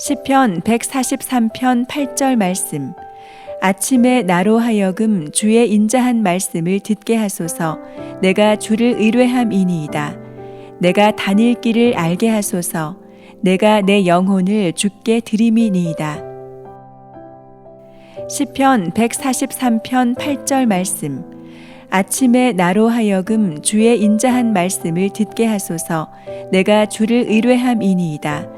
시편 143편 8절 말씀. 아침에 나로 하여금 주의 인자한 말씀을 듣게 하소서. 내가 주를 의뢰함이니이다. 내가 다닐 길을 알게 하소서. 내가 내 영혼을 주께 드림이니이다. 시편 143편 8절 말씀. 아침에 나로 하여금 주의 인자한 말씀을 듣게 하소서. 내가 주를 의뢰함이니이다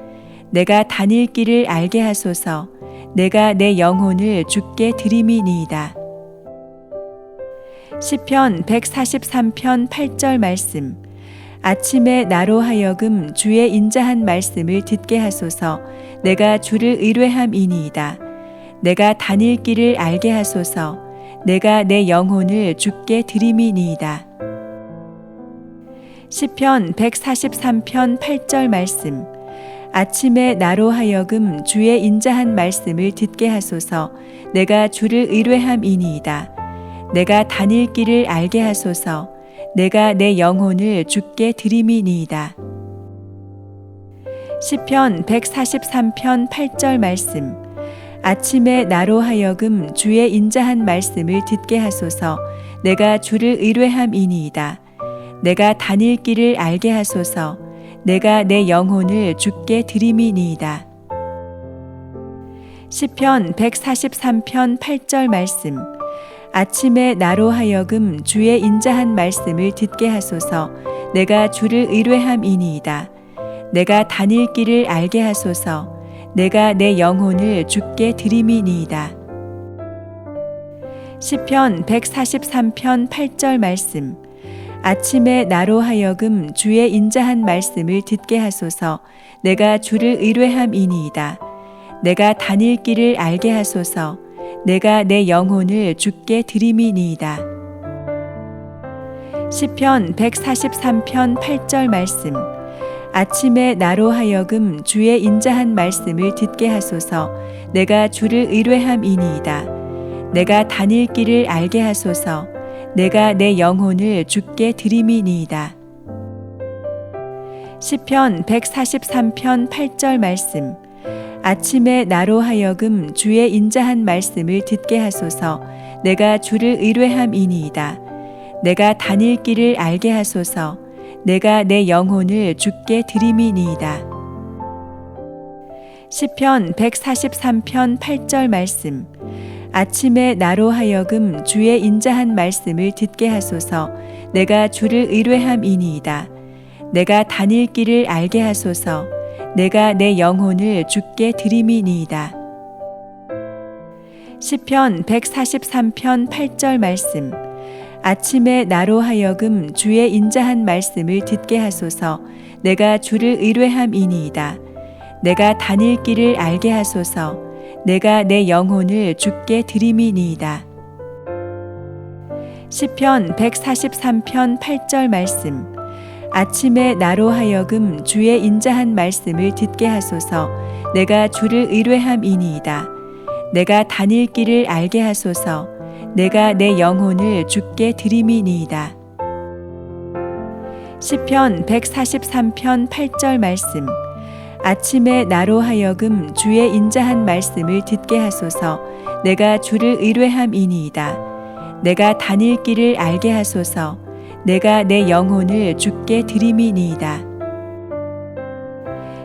내가 다닐 길을 알게 하소서. 내가 내 영혼을 주께 드림이니이다. 시편 143편 8절 말씀. 아침에 나로 하여금 주의 인자한 말씀을 듣게 하소서. 내가 주를 의뢰함이니이다. 내가 다닐 길을 알게 하소서. 내가 내 영혼을 주께 드림이니이다. 시편 143편 8절 말씀 아침에 나로 하여금 주의 인자한 말씀을 듣게 하소서. 내가 주를 의뢰함이니이다. 내가 다닐 길을 알게 하소서. 내가 내 영혼을 주께 드림이니이다. 시편 143편 8절 말씀. 아침에 나로 하여금 주의 인자한 말씀을 듣게 하소서. 내가 주를 의뢰함이니이다. 내가 다닐 길을 알게 하소서 내가 내 영혼을 주께 드림이니이다. 시편 143편 8절 말씀. 아침에 나로 하여금 주의 인자한 말씀을 듣게 하소서. 내가 주를 의뢰함이니이다. 내가 다닐 길을 알게 하소서. 내가 내 영혼을 주께 드림이니이다. 시편 143편 8절 말씀 아침에 나로 하여금 주의 인자한 말씀을 듣게 하소서. 내가 주를 의뢰함이니이다. 내가 다닐 길을 알게 하소서. 내가 내 영혼을 주께 드림이니이다. 시편 143편 8절 말씀. 아침에 나로 하여금 주의 인자한 말씀을 듣게 하소서. 내가 주를 의뢰함이니이다. 내가 다닐 길을 알게 하소서 내가 내 영혼을 주께 드림이니이다. 시편 143편 8절 말씀. 아침에 나로 하여금 주의 인자한 말씀을 듣게 하소서. 내가 주를 의뢰함이니이다. 내가 다닐 길을 알게 하소서. 내가 내 영혼을 주께 드림이니이다. 시편 143편 8절 말씀 아침에 나로 하여금 주의 인자한 말씀을 듣게 하소서. 내가 주를 의뢰함이니이다. 내가 다닐 길을 알게 하소서. 내가 내 영혼을 주께 드림이니이다. 시편 143편 8절 말씀. 아침에 나로 하여금 주의 인자한 말씀을 듣게 하소서. 내가 주를 의뢰함이니이다. 내가 다닐 길을 알게 하소서 내가 내 영혼을 주께 드림이니이다. 시편 143편 8절 말씀. 아침에 나로 하여금 주의 인자한 말씀을 듣게 하소서. 내가 주를 의뢰함이니이다. 내가 다닐 길을 알게 하소서. 내가 내 영혼을 주께 드림이니이다. 시편 143편 8절 말씀 아침에 나로 하여금 주의 인자한 말씀을 듣게 하소서. 내가 주를 의뢰함이니이다. 내가 다닐 길을 알게 하소서. 내가 내 영혼을 주께 드림이니이다.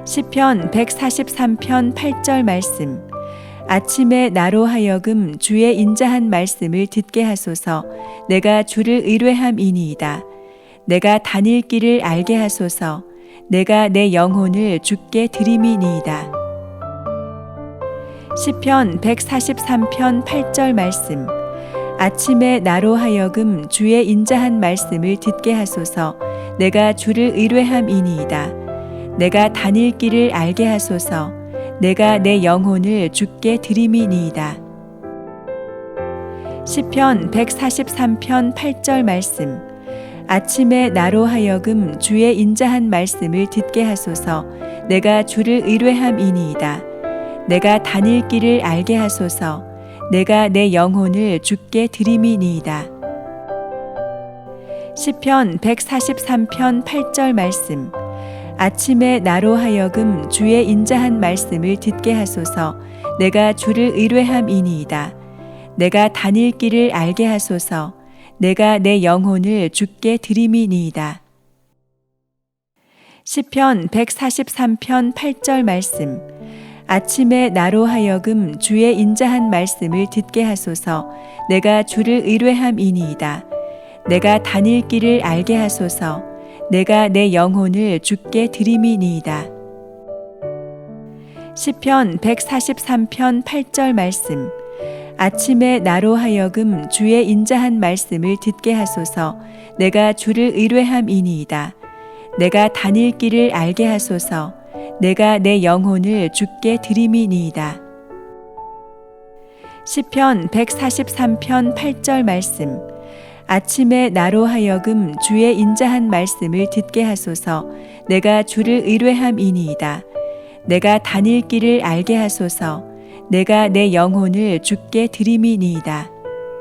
시편 143편 8절 말씀. 아침에 나로 하여금 주의 인자한 말씀을 듣게 하소서. 내가 주를 의뢰함이니이다. 내가 다닐 길을 알게 하소서 내가 내 영혼을 주께 드림이니이다. 시편 143편 8절 말씀. 아침에 나로 하여금 주의 인자한 말씀을 듣게 하소서. 내가 주를 의뢰함이니이다. 내가 다닐 길을 알게 하소서. 내가 내 영혼을 주께 드림이니이다. 시편 143편 8절 말씀 아침에 나로 하여금 주의 인자한 말씀을 듣게 하소서. 내가 주를 의뢰함이니이다. 내가 다닐 길을 알게 하소서. 내가 내 영혼을 주께 드림이니이다. 시편 143편 8절 말씀. 아침에 나로 하여금 주의 인자한 말씀을 듣게 하소서. 내가 주를 의뢰함이니이다. 내가 다닐 길을 알게 하소서 내가 내 영혼을 주께 드림이니이다. 시편 143편 8절 말씀 아침에 나로 하여금 주의 인자한 말씀을 듣게 하소서 내가 주를 의뢰함이니이다. 내가 다닐 길을 알게 하소서 내가 내 영혼을 주께 드림이니이다. 시편 143편 8절 말씀 아침에 나로 하여금 주의 인자한 말씀을 듣게 하소서 내가 주를 의뢰함이니이다. 내가 다닐 길을 알게 하소서 내가 내 영혼을 주께 드림이니이다. 시편 143편 8절 말씀 아침에 나로 하여금 주의 인자한 말씀을 듣게 하소서 내가 주를 의뢰함이니이다. 내가 다닐 길을 알게 하소서 내가 내 영혼을 주께 드림이니이다.